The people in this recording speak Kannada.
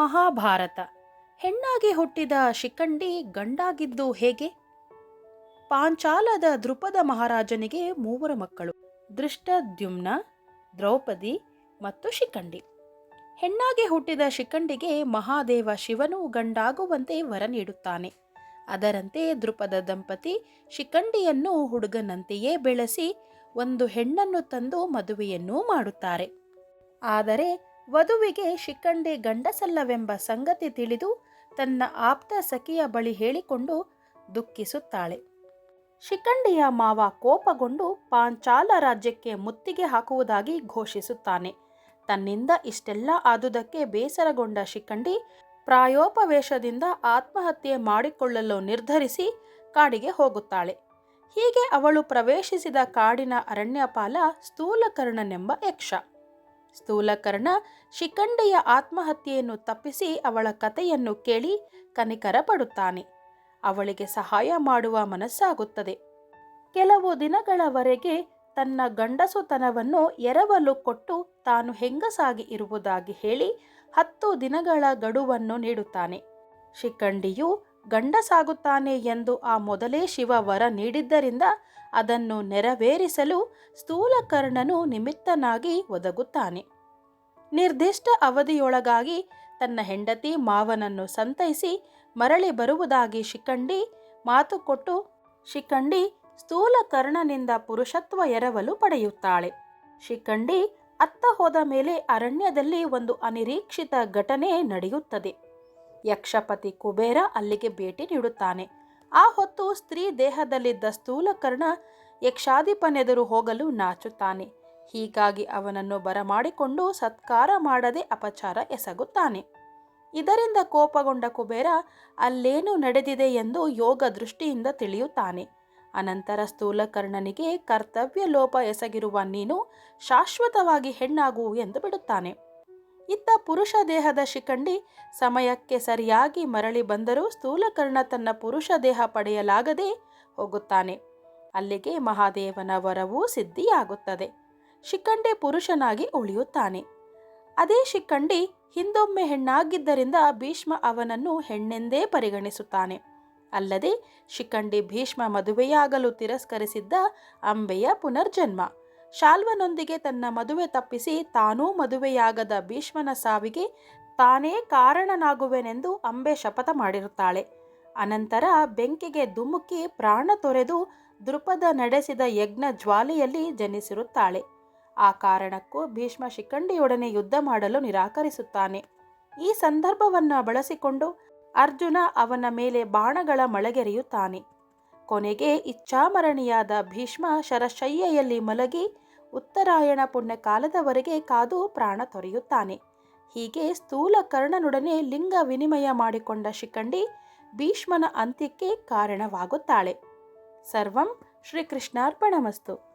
ಮಹಾಭಾರತ. ಹೆಣ್ಣಾಗಿ ಹುಟ್ಟಿದ ಶಿಖಂಡಿ ಗಂಡಾಗಿದ್ದು ಹೇಗೆ? ಪಾಂಚಾಲದ ದೃಪದ ಮಹಾರಾಜನಿಗೆ ಮೂವರು ಮಕ್ಕಳು, ದೃಷ್ಟದ್ಯುಮ್ನ, ದ್ರೌಪದಿ ಮತ್ತು ಶಿಖಂಡಿ. ಹೆಣ್ಣಾಗಿ ಹುಟ್ಟಿದ ಶಿಖಂಡಿಗೆ ಮಹಾದೇವ ಶಿವನು ಗಂಡಾಗುವಂತೆ ವರ ನೀಡುತ್ತಾನೆ. ಅದರಂತೆ ದೃಪದ ದಂಪತಿ ಶಿಖಂಡಿಯನ್ನು ಹುಡುಗನಂತೆಯೇ ಬೆಳೆಸಿ ಒಂದು ಹೆಣ್ಣನ್ನು ತಂದು ಮದುವೆಯನ್ನೂ ಮಾಡುತ್ತಾರೆ. ಆದರೆ ವಧುವಿಗೆ ಶಿಖಂಡಿ ಗಂಡಸಲ್ಲವೆಂಬ ಸಂಗತಿ ತಿಳಿದು ತನ್ನ ಆಪ್ತ ಸಖಿಯ ಬಳಿ ಹೇಳಿಕೊಂಡು ದುಃಖಿಸುತ್ತಾಳೆ. ಶಿಖಂಡಿಯ ಮಾವ ಕೋಪಗೊಂಡು ಪಾಂಚಾಲ ರಾಜ್ಯಕ್ಕೆ ಮುತ್ತಿಗೆ ಹಾಕುವುದಾಗಿ ಘೋಷಿಸುತ್ತಾನೆ. ತನ್ನಿಂದ ಇಷ್ಟೆಲ್ಲ ಆದುದಕ್ಕೆ ಬೇಸರಗೊಂಡ ಶಿಖಂಡಿ ಪ್ರಾಯೋಪವೇಶದಿಂದ ಆತ್ಮಹತ್ಯೆ ಮಾಡಿಕೊಳ್ಳಲು ನಿರ್ಧರಿಸಿ ಕಾಡಿಗೆ ಹೋಗುತ್ತಾಳೆ. ಹೀಗೆ ಅವಳು ಪ್ರವೇಶಿಸಿದ ಕಾಡಿನ ಅರಣ್ಯಪಾಲ ಸ್ಥೂಲಕರ್ಣನೆಂಬ ಯಕ್ಷ. ಸ್ಥೂಲಕರ್ಣ ಶಿಖಂಡೆಯ ಆತ್ಮಹತ್ಯೆಯನ್ನು ತಪ್ಪಿಸಿ ಅವಳ ಕಥೆಯನ್ನು ಕೇಳಿ ಕನಿಕರ ಪಡುತ್ತಾನೆ ಅವಳಿಗೆ ಸಹಾಯ ಮಾಡುವ ಮನಸ್ಸಾಗುತ್ತದೆ. ಕೆಲವು ದಿನಗಳವರೆಗೆ ತನ್ನ ಗಂಡಸುತನವನ್ನು ಎರವಲು ಕೊಟ್ಟು ತಾನು ಹೆಂಗಸಾಗಿ ಇರುವುದಾಗಿ ಹೇಳಿ ಹತ್ತು ದಿನಗಳ ಗಡುವನ್ನು ನೀಡುತ್ತಾನೆ. ಶಿಖಂಡಿಯು ಗಂಡಸಾಗುತ್ತಾನೆ ಎಂದು ಆ ಮೊದಲೇ ಶಿವ ವರ ನೀಡಿದ್ದರಿಂದ ಅದನ್ನು ನೆರವೇರಿಸಲು ಸ್ಥೂಲಕರ್ಣನು ನಿಮಿತ್ತನಾಗಿ ಒದಗುತ್ತಾನೆ. ನಿರ್ದಿಷ್ಟ ಅವಧಿಯೊಳಗಾಗಿ ತನ್ನ ಹೆಂಡತಿ ಮಾವನನ್ನು ಸಂತೈಸಿ ಮರಳಿ ಬರುವುದಾಗಿ ಶಿಖಂಡಿ ಮಾತು ಕೊಟ್ಟು, ಶಿಖಂಡಿ, ಸ್ಥೂಲಕರ್ಣನಿಂದ ಪುರುಷತ್ವ ಎರವಲು ಪಡೆಯುತ್ತಾಳೆ ಶಿಖಂಡಿ ಅತ್ತ ಹೋದ ಮೇಲೆ ಅರಣ್ಯದಲ್ಲಿ ಒಂದು ಅನಿರೀಕ್ಷಿತ ಘಟನೆ ನಡೆಯುತ್ತದೆ. ಯಕ್ಷಪತಿ ಕುಬೇರ ಅಲ್ಲಿಗೆ ಭೇಟಿ ನೀಡುತ್ತಾನೆ. ಆ ಹೊತ್ತು ಸ್ತ್ರೀ ದೇಹದಲ್ಲಿದ್ದ ಸ್ಥೂಲಕರ್ಣ ಯಕ್ಷಾಧಿಪನೆದುರು ಹೋಗಲು ನಾಚುತ್ತಾನೆ. ಹೀಗಾಗಿ ಅವನನ್ನು ಬರಮಾಡಿಕೊಂಡು ಸತ್ಕಾರ ಮಾಡದೆ ಅಪಚಾರ ಎಸಗುತ್ತಾನೆ. ಇದರಿಂದ ಕೋಪಗೊಂಡ ಕುಬೇರ ಅಲ್ಲೇನು ನಡೆದಿದೆ ಎಂದು ಯೋಗ ದೃಷ್ಟಿಯಿಂದ ತಿಳಿಯುತ್ತಾನೆ. ಅನಂತರ ಸ್ಥೂಲಕರ್ಣನಿಗೆ ಕರ್ತವ್ಯ ಲೋಪ ಎಸಗಿರುವ ನೀನು ಶಾಶ್ವತವಾಗಿ ಹೆಣ್ಣಾಗು ಎಂದು ಬಿಡುತ್ತಾನೆ. ಇತ್ತ ಪುರುಷ ದೇಹದ ಶಿಖಂಡಿ ಸಮಯಕ್ಕೆ ಸರಿಯಾಗಿ ಮರಳಿ ಬಂದರೂ ಸ್ಥೂಲಕರ್ಣ ತನ್ನ ಪುರುಷ ದೇಹ ಪಡೆಯಲಾಗದೆ ಹೋಗುತ್ತಾನೆ. ಅಲ್ಲಿಗೆ ಮಹಾದೇವನ ವರವೂ ಸಿದ್ಧಿಯಾಗುತ್ತದೆ. ಶಿಖಂಡಿ ಪುರುಷನಾಗಿ ಉಳಿಯುತ್ತಾನೆ. ಅದೇ ಶಿಖಂಡಿ ಹಿಂದೊಮ್ಮೆ ಹೆಣ್ಣಾಗಿದ್ದರಿಂದ ಭೀಷ್ಮ ಅವನನ್ನು ಹೆಣ್ಣೆಂದೇ ಪರಿಗಣಿಸುತ್ತಾನೆ. ಅಲ್ಲದೆ ಶಿಖಂಡಿ ಭೀಷ್ಮ ಮದುವೆಯಾಗಲು ತಿರಸ್ಕರಿಸಿದ್ದ ಅಂಬೆಯ ಪುನರ್ಜನ್ಮ. ಶಾಲ್ವನೊಂದಿಗೆ ತನ್ನ ಮದುವೆ ತಪ್ಪಿಸಿ ತಾನೂ ಮದುವೆಯಾಗದ ಭೀಷ್ಮನ ಸಾವಿಗೆ ತಾನೇ ಕಾರಣನಾಗುವೆನೆಂದು ಅಂಬೆ ಶಪಥ ಮಾಡಿರುತ್ತಾಳೆ. ಅನಂತರ ಬೆಂಕಿಗೆ ಧುಮುಕಿ ಪ್ರಾಣ ತೊರೆದು ದೃಪದ ನಡೆಸಿದ ಯಜ್ಞ ಜ್ವಾಲೆಯಲ್ಲಿ ಜನಿಸಿರುತ್ತಾಳೆ. ಆ ಕಾರಣಕ್ಕೂ ಭೀಷ್ಮ ಶಿಖಂಡಿಯೊಡನೆ ಯುದ್ಧ ಮಾಡಲು ನಿರಾಕರಿಸುತ್ತಾನೆ. ಈ ಸಂದರ್ಭವನ್ನು ಬಳಸಿಕೊಂಡು ಅರ್ಜುನ ಅವನ ಮೇಲೆ ಬಾಣಗಳ ಮಳೆಗೆರೆಯುತ್ತಾನೆ. ಕೊನೆಗೆ ಇಚ್ಛಾಮರಣಿಯಾದ ಭೀಷ್ಮ ಶರಶಯ್ಯೆಯಲ್ಲಿ ಮಲಗಿ ಉತ್ತರಾಯಣ ಪುಣ್ಯಕಾಲದವರೆಗೆ ಕಾದು ಪ್ರಾಣ ತೊರೆಯುತ್ತಾನೆ. ಹೀಗೆ ಸ್ಥೂಲ ಕರ್ಣನೊಡನೆ ಲಿಂಗ ವಿನಿಮಯ ಮಾಡಿಕೊಂಡ ಶಿಖಂಡಿ ಭೀಷ್ಮನ ಅಂತ್ಯಕ್ಕೆ ಕಾರಣವಾಗುತ್ತಾಳೆ. ಸರ್ವಂ ಶ್ರೀಕೃಷ್ಣಾರ್ಪಣಮಸ್ತು.